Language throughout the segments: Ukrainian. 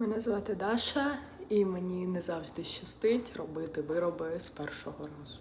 Мене звати Даша, і мені не завжди щастить робити вироби з першого разу.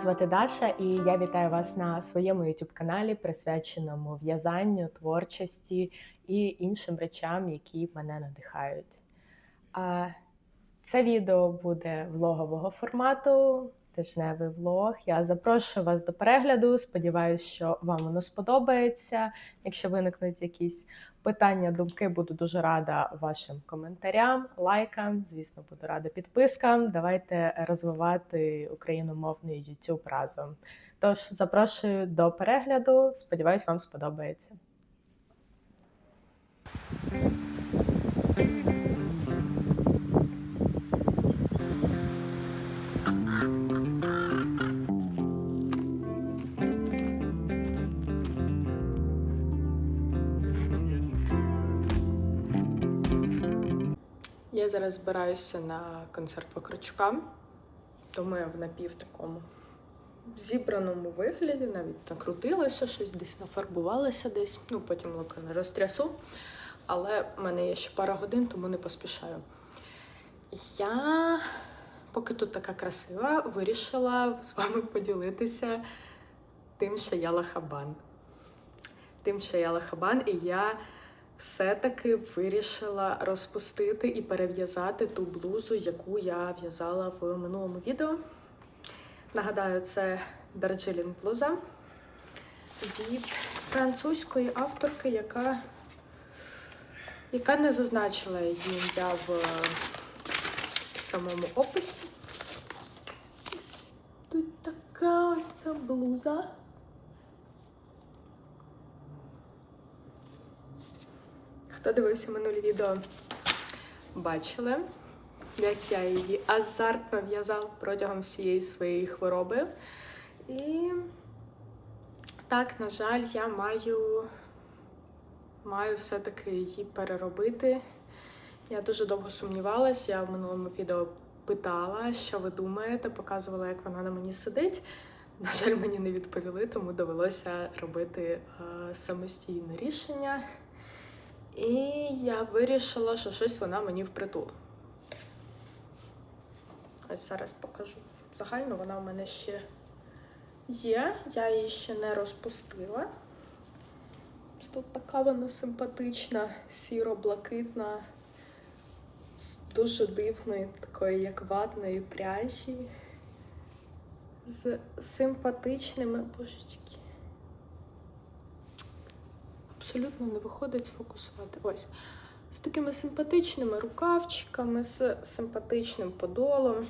Звати Даша, і я вітаю вас на своєму youtube каналі, присвяченому в'язанню, творчості і іншим речам, які мене надихають. Це відео буде влогового формату, тижневий влог. Я запрошую вас до перегляду. Сподіваюся, що вам воно сподобається. Якщо виникнуть якісь питання, думки, буду дуже рада вашим коментарям, лайкам. Звісно, буду рада підпискам. Давайте розвивати україномовний YouTube разом. Тож запрошую до перегляду. Сподіваюсь, вам сподобається. Я зараз збираюся на концерт Вакарчука, тому я в напів такому зібраному вигляді, навіть накрутилася щось, десь нафарбувалася десь, ну потім лука не розтрясу. Але в мене є ще пара годин, тому не поспішаю. Я, поки тут така красива, вирішила з вами поділитися тим, що я лахабан. Тим, що я лахабан, і я все-таки вирішила розпустити і перев'язати ту блузу, яку я в'язала в минулому відео. Нагадаю, це Дарджилінг блуза від французької авторки, яка, яка не зазначила її ім'я в самому описі. Тут така ось ця блуза. Хто дивився минулі відео, бачили, як я її азартно в'язала протягом всієї своєї хвороби. І так, на жаль, я маю, маю все-таки її переробити. Я дуже довго сумнівалася, я в минулому відео питала, що ви думаєте, показувала, як вона на мені сидить. На жаль, мені не відповіли, тому довелося робити е, самостійне рішення. І я вирішила, що щось вона мені впритул. Ось зараз покажу. Загально вона у мене ще є, я її ще не розпустила. Тут така вона симпатична, сіро-блакитна, з дуже дивної, такої, як ватної пряжі, з симпатичними божечки абсолютно не виходить сфокусувати. Ось. З такими симпатичними рукавчиками, з симпатичним подолом.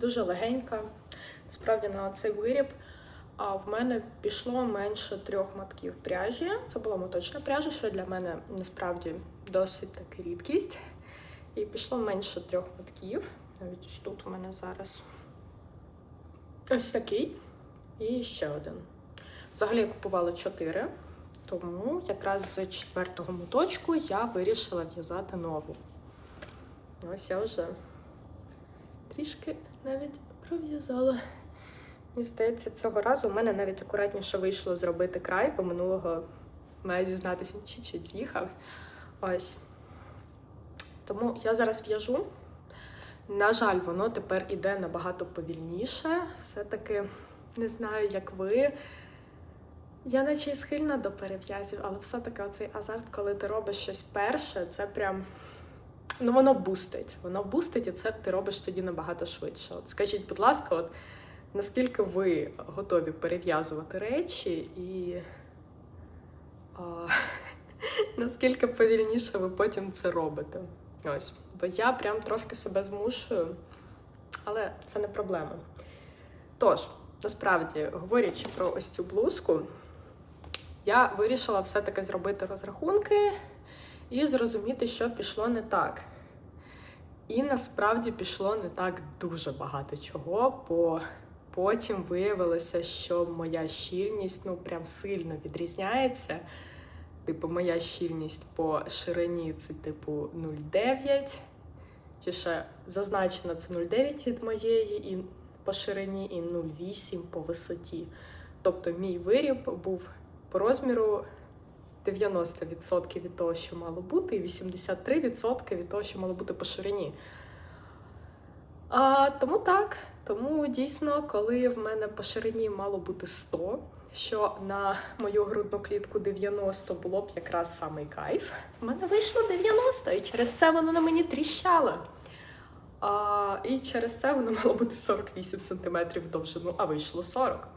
Дуже легенька. Насправді на цей виріб. А в мене пішло менше трьох матків пряжі. Це була моточна пряжа, що для мене насправді досить таки рідкість. І пішло менше трьох матків. Навіть ось тут у мене зараз ось такий. І ще один. Взагалі я купувала 4, тому якраз з четвертого моточку я вирішила в'язати нову. Ось я вже трішки навіть пров'язала. Мені здається, цього разу у мене навіть акуратніше вийшло зробити край, бо минулого маю зізнатися, він чуть-чуть з'їхав. Ось. Тому я зараз в'яжу. На жаль, воно тепер іде набагато повільніше. Все-таки не знаю, як ви. Я наче й схильна до перев'язів, але все-таки оцей азарт, коли ти робиш щось перше, це прям. Ну, воно бустить. Воно бустить, і це ти робиш тоді набагато швидше. От скажіть, будь ласка, от наскільки ви готові перев'язувати речі і а, наскільки повільніше ви потім це робите? Ось. Бо я прям трошки себе змушую, але це не проблема. Тож, насправді, говорячи про ось цю блузку, я вирішила все-таки зробити розрахунки і зрозуміти, що пішло не так. І насправді пішло не так дуже багато чого, бо потім виявилося, що моя щільність ну прям сильно відрізняється. Типу, моя щільність по ширині це типу 0,9. Чи ще зазначено це 0,9 від моєї і по ширині, і 0,8 по висоті. Тобто мій виріб був по розміру 90% від того, що мало бути, і 83% від того, що мало бути по ширині. А, тому так. Тому дійсно, коли в мене по ширині мало бути 100, що на мою грудну клітку 90 було б якраз самий кайф, в мене вийшло 90, і через це воно на мені тріщало. А, і через це воно мало бути 48 см довжину, а вийшло 40.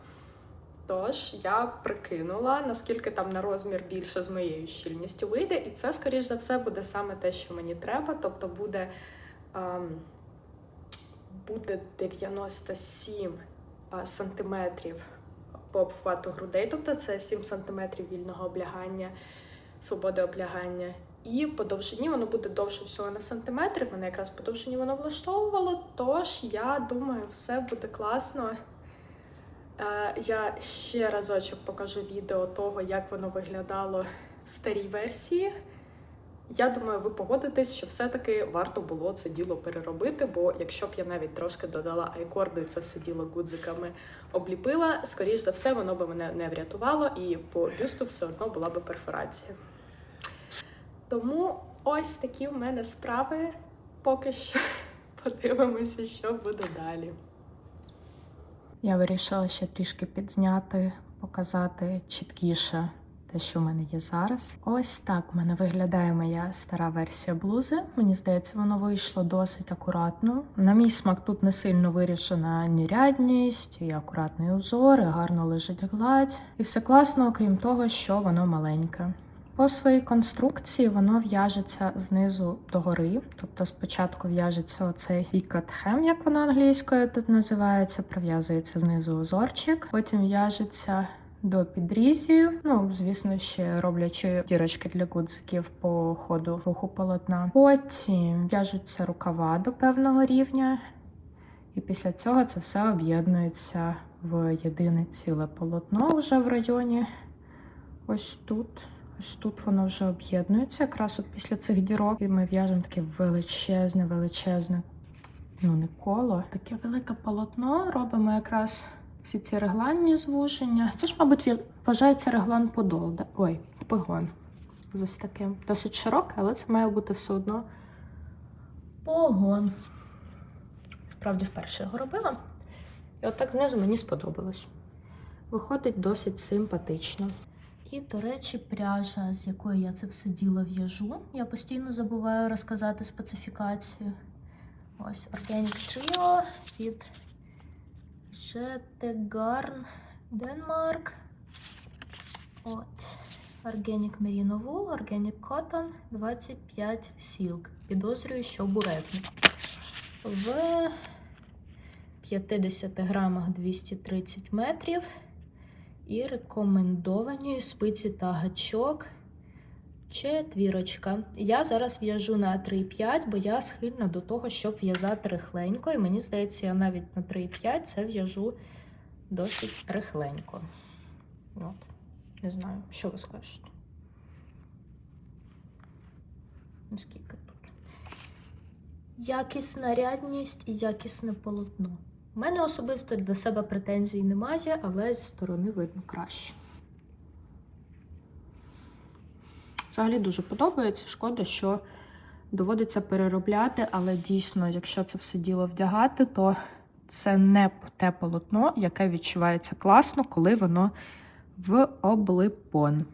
Тож я прикинула, наскільки там на розмір більше з моєю щільністю вийде, і це, скоріш за все, буде саме те, що мені треба. Тобто буде, ем, буде 97 сантиметрів по обхвату грудей, тобто це 7 сантиметрів вільного облягання, свободи облягання. І по довжині воно буде довше всього на сантиметр. Мене якраз по довжині воно влаштовувало. Тож я думаю, все буде класно. Е, Я ще разочок покажу відео того, як воно виглядало в старій версії. Я думаю, ви погодитесь, що все-таки варто було це діло переробити, бо якщо б я навіть трошки додала айкорди, це все діло гудзиками обліпила, скоріш за все, воно би мене не врятувало, і по бюсту все одно була би перфорація. Тому ось такі в мене справи. Поки що подивимося, що буде далі. Я вирішила ще трішки підзняти, показати чіткіше те, що в мене є зараз. Ось так в мене виглядає моя стара версія блузи. Мені здається, воно вийшло досить акуратно. На мій смак тут не сильно вирішена нерядність, і акуратний узор, і гарно лежить гладь. І все класно, окрім того, що воно маленьке. По своїй конструкції воно в'яжеться знизу догори, тобто спочатку в'яжеться оцей пікат-хем, як воно англійською тут називається, прив'язується знизу узорчик, потім в'яжеться до підрізів. Ну, звісно, ще роблячи дірочки для гудзиків по ходу руху полотна. Потім в'яжуться рукава до певного рівня, і після цього це все об'єднується в єдине ціле полотно вже в районі. Ось тут. Ось тут воно вже об'єднується. Якраз от після цих дірок і ми в'яжемо таке величезне, величезне, ну не коло. Таке велике полотно. Робимо якраз всі ці регланні звуження. Це ж, мабуть, вважається реглан подол. Да? Ой, погон. З ось таким. Досить широке, але це має бути все одно погон. Справді вперше його робила. І от знизу мені сподобалось. Виходить досить симпатично. І, до речі, пряжа, з якої я це все діло в'яжу. Я постійно забуваю розказати специфікацію. Ось Organic Trio від Jettegarn Denmark. От. Organic Merino Wool, Organic Cotton 25 Silk. Підозрюю, що буретник. В 50 грамах 230 метрів і рекомендовані спиці та гачок четвірочка. Я зараз в'яжу на 3,5, бо я схильна до того, щоб в'язати рихленько. І мені здається, я навіть на 3,5 це в'яжу досить рихленько. От. Не знаю, що ви скажете. Наскільки тут? Якісна рядність і якісне полотно. У мене особисто до себе претензій немає, але зі сторони видно краще. Взагалі дуже подобається. Шкода, що доводиться переробляти, але дійсно, якщо це все діло вдягати, то це не те полотно, яке відчувається класно, коли воно в облипон.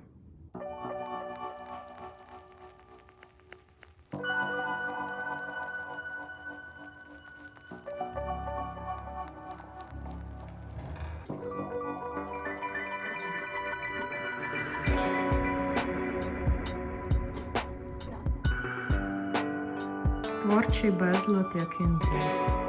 Творчий безлад, як він був.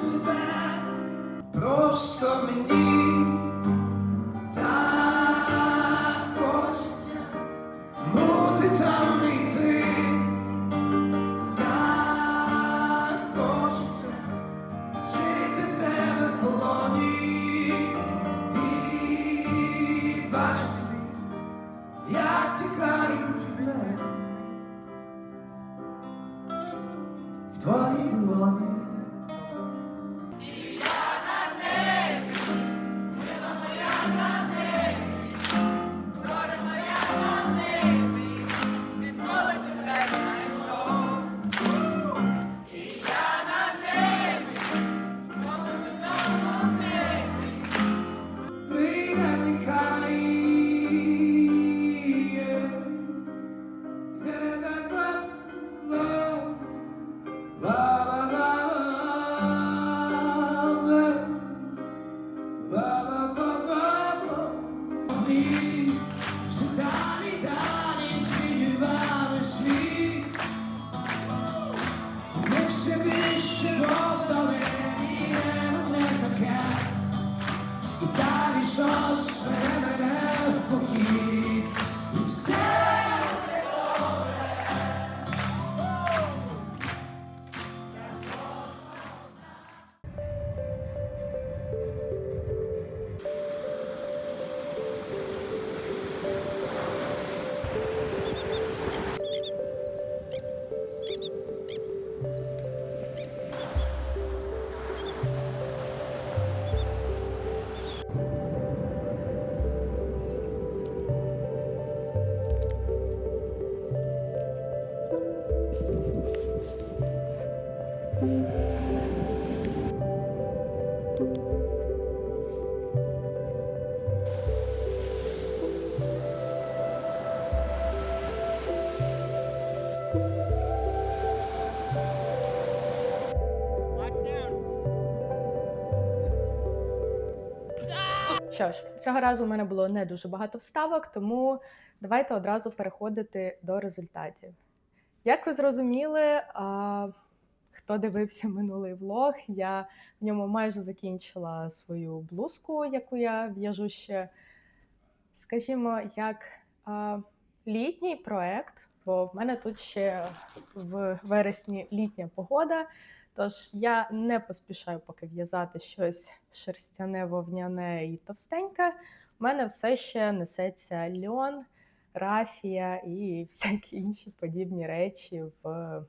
Себе, просто мені Що ж, цього разу у мене було не дуже багато вставок, тому давайте одразу переходити до результатів. Як ви зрозуміли, а, хто дивився минулий влог, я в ньому майже закінчила свою блузку, яку я в'яжу ще, скажімо, як а, літній проект, бо в мене тут ще в вересні літня погода. Тож я не поспішаю поки в'язати щось шерстяне, вовняне і товстеньке. У мене все ще несеться льон, рафія і всякі інші подібні речі в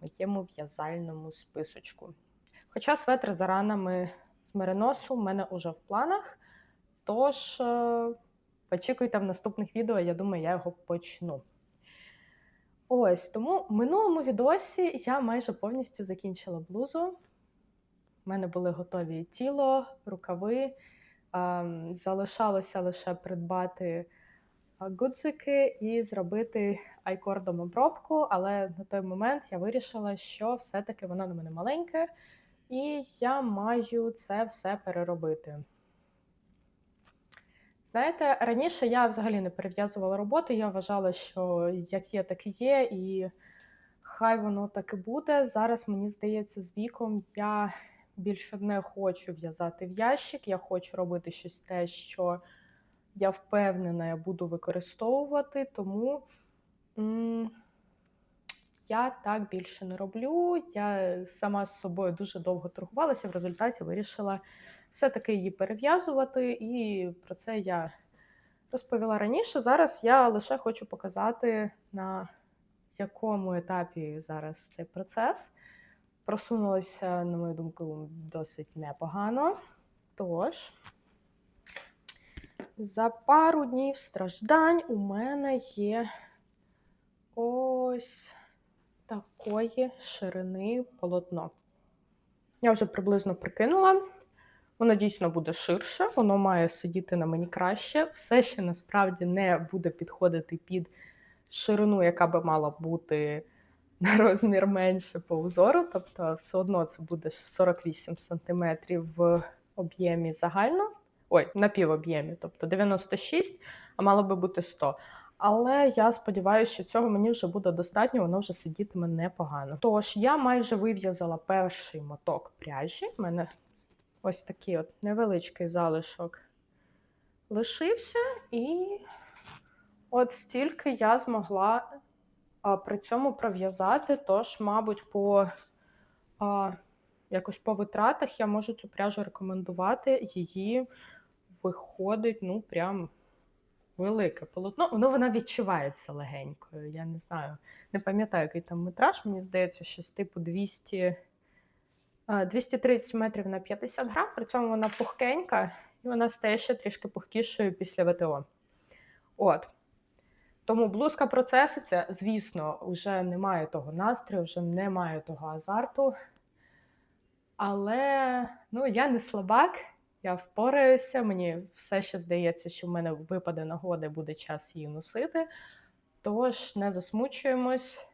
моєму в'язальному списочку. Хоча светр за ранами з мериносу в мене уже в планах. Тож е, очікуйте в наступних відео, я думаю, я його почну. Ось тому в минулому відосі я майже повністю закінчила блузу. У мене були готові тіло, рукави. Залишалося лише придбати гудзики і зробити айкордом обробку, але на той момент я вирішила, що все-таки воно на мене маленьке, і я маю це все переробити. Знаєте, раніше я взагалі не перев'язувала роботи. Я вважала, що як є, так і є, і хай воно так і буде. Зараз мені здається, з віком я більше не хочу в'язати в ящик. Я хочу робити щось те, що я впевнена, я буду використовувати, тому м, я так більше не роблю. Я сама з собою дуже довго торгувалася, в результаті вирішила все-таки її перев'язувати, і про це я розповіла раніше. Зараз я лише хочу показати, на якому етапі зараз цей процес. Просунулася, на мою думку, досить непогано. Тож, за пару днів страждань у мене є ось такої ширини полотно. Я вже приблизно прикинула. Воно дійсно буде ширше, воно має сидіти на мені краще. Все ще насправді не буде підходити під ширину, яка би мала бути на розмір менше по узору, тобто все одно це буде 48 см в об'ємі загально. Ой, на півоб'ємі, тобто 96, а мало би бути 100. Але я сподіваюся, що цього мені вже буде достатньо, воно вже сидітиме непогано. Тож я майже вив'язала перший моток пряжі. У мене ось такий от невеличкий залишок лишився, і от стільки я змогла а, при цьому пров'язати. Тож, мабуть, по а, якось по витратах я можу цю пряжу рекомендувати. Її виходить, ну, прям велике полотно. Ну, вона відчувається легенькою. Я не знаю, не пам'ятаю, який там метраж. Мені здається, щось типу 200, а, 230 метрів на 50 грам. При цьому вона пухкенька, і вона стає ще трішки пухкішою після ВТО. От. Тому блузка процеситься, звісно, вже немає того настрою, вже немає того азарту. Але ну, я не слабак, я впораюся. Мені все ще здається, що в мене випаде нагода, буде час її носити. Тож не засмучуємось,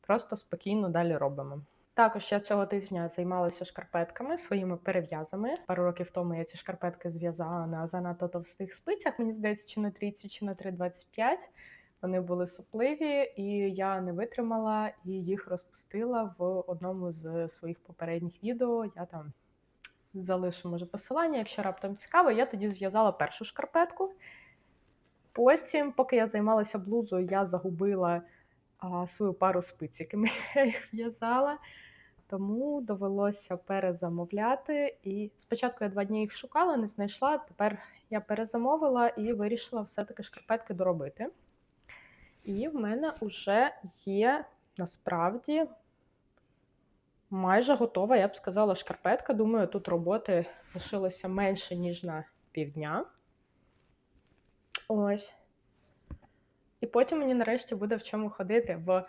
просто спокійно далі робимо. Також я цього тижня займалася шкарпетками своїми перев'язами. Пару років тому я ці шкарпетки зв'язала на занадто товстих спицях. Мені здається, чи на 30, чи на 3,25. Вони були сопливі, і я не витримала і їх розпустила в одному з своїх попередніх відео. Я там залишу може посилання, якщо раптом цікаво. Я тоді зв'язала першу шкарпетку. Потім, поки я займалася блузою, я загубила свою пару спиць, якими я їх в'язала. Тому довелося перезамовляти. І спочатку я два дні їх шукала, не знайшла. Тепер я перезамовила і вирішила все-таки шкарпетки доробити. І в мене вже є насправді майже готова, я б сказала, шкарпетка. Думаю, тут роботи лишилося менше, ніж на півдня. Ось. І потім мені нарешті буде в чому ходити. Бо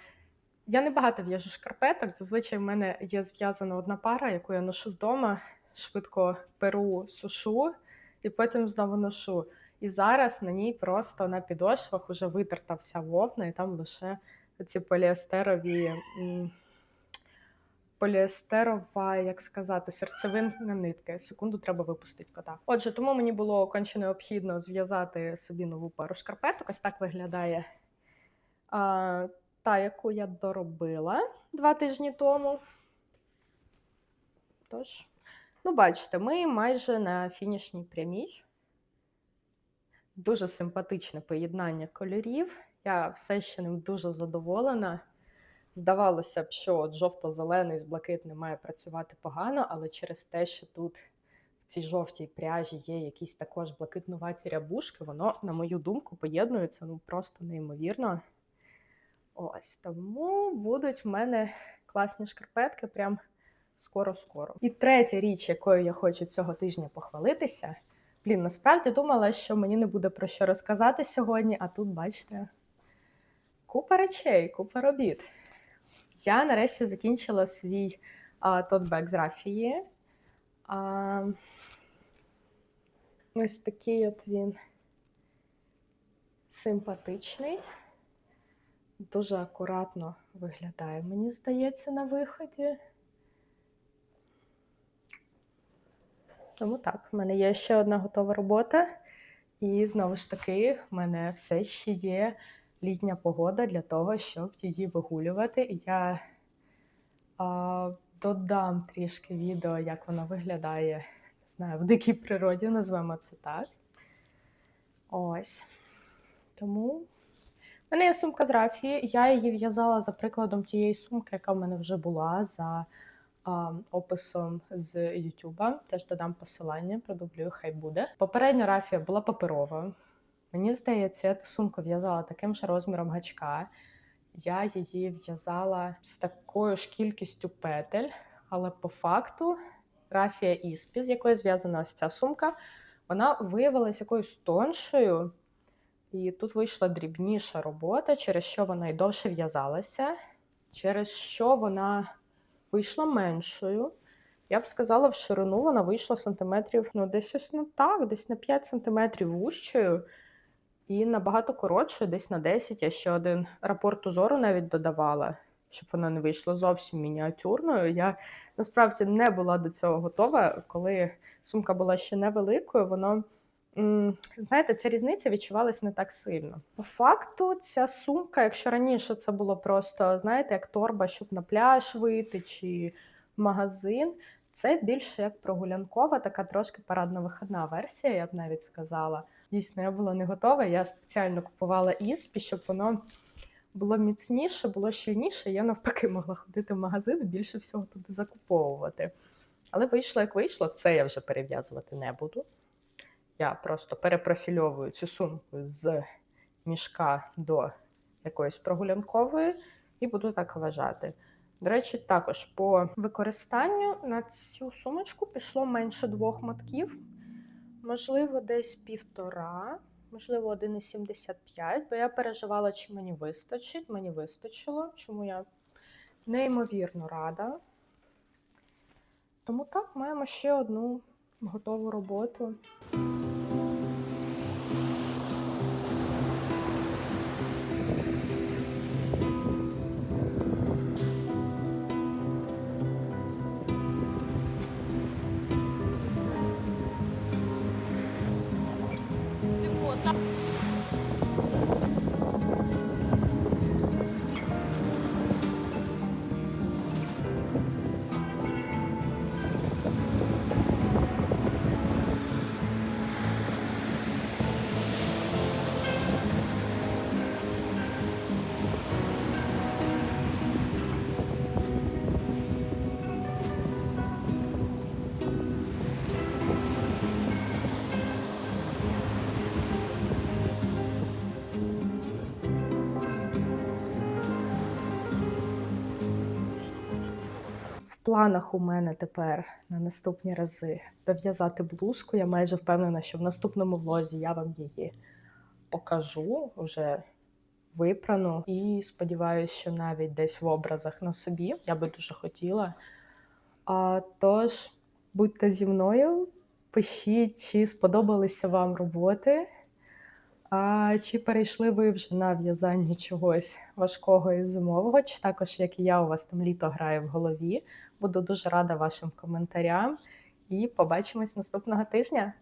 я не багато в'яжу шкарпеток. Зазвичай в мене є зв'язана одна пара, яку я ношу вдома, швидко перу, сушу і потім знову ношу. І зараз на ній просто на підошвах вже витерта вся вовна, і там лише ці поліестерові, поліестерова, як сказати, серцевинна нитки. Секунду треба випустити кота. Отже, тому мені було конче необхідно зв'язати собі нову пару шкарпеток. Ось так виглядає та, яку я доробила два тижні тому. Тож, ну, бачите, ми майже на фінішній прямій. Дуже симпатичне поєднання кольорів. Я все ще ним дуже задоволена. Здавалося б, що от жовто-зелений з блакитним має працювати погано, але через те, що тут в цій жовтій пряжі є якісь також блакитнуваті рябушки, воно, на мою думку, поєднується ну просто неймовірно. Ось тому будуть в мене класні шкарпетки прям скоро-скоро. І третя річ, якою я хочу цього тижня похвалитися. Блін, насправді думала, що мені не буде про що розказати сьогодні, а тут, бачите, купа речей, купа робіт. Я нарешті закінчила свій а, тотбек з рафії. А, ось такий от він симпатичний. Дуже акуратно виглядає, мені здається, на виході. Тому так, в мене є ще одна готова робота. І знову ж таки, в мене все ще є літня погода для того, щоб її вигулювати. І я а, додам трішки відео, як вона виглядає, не знаю, в дикій природі, назвемо це так. Ось. Тому в мене є сумка з рафії. Я її в'язала за прикладом тієї сумки, яка в мене вже була за а, описом з Ютуба. Теж додам посилання, продублюю, хай буде. Попередня рафія була паперова. Мені здається, я ту сумку в'язала таким же розміром гачка. Я її в'язала з такою ж кількістю петель, але по факту рафія Іспі, з якої зв'язана ось ця сумка, вона виявилася якоюсь тоншою. І тут вийшла дрібніша робота, через що вона й довше в'язалася, через що вона вийшла меншою. Я б сказала, в ширину вона вийшла сантиметрів, ну, десь ось ну так, десь на 5 сантиметрів вущою. І набагато коротше, десь на 10. Я ще один рапорт узору навіть додавала, щоб воно не вийшло зовсім мініатюрною. Я насправді не була до цього готова. Коли сумка була ще невеликою, воно. Знаєте, ця різниця відчувалась не так сильно. По факту, ця сумка, якщо раніше це було просто, знаєте, як торба, щоб на пляж вийти чи магазин, це більше як прогулянкова, така трошки парадно-вихідна версія, я б навіть сказала. Дійсно, я була не готова. Я спеціально купувала іспі, щоб воно було міцніше, було щільніше. Я навпаки могла ходити в магазин і більше всього туди закуповувати. Але вийшло, як вийшло, це я вже перев'язувати не буду. Я просто перепрофільовую цю сумку з мішка до якоїсь прогулянкової і буду так вважати. До речі, також по використанню на цю сумочку пішло менше двох мотків. Можливо, десь півтора, можливо, 1,75, бо я переживала, чи мені вистачить. Мені вистачило, чому я неймовірно рада. Тому так, маємо ще одну готову роботу. Планах у мене тепер на наступні рази дов'язати блузку. Я майже впевнена, що в наступному влозі я вам її покажу вже випрану. І сподіваюся, що навіть десь в образах на собі я би дуже хотіла. А, тож, будьте зі мною, пишіть, чи сподобалися вам роботи. А чи перейшли ви вже на в'язання чогось важкого і зимового, чи також, як і я, у вас там літо грає в голові? Буду дуже рада вашим коментарям і побачимось наступного тижня.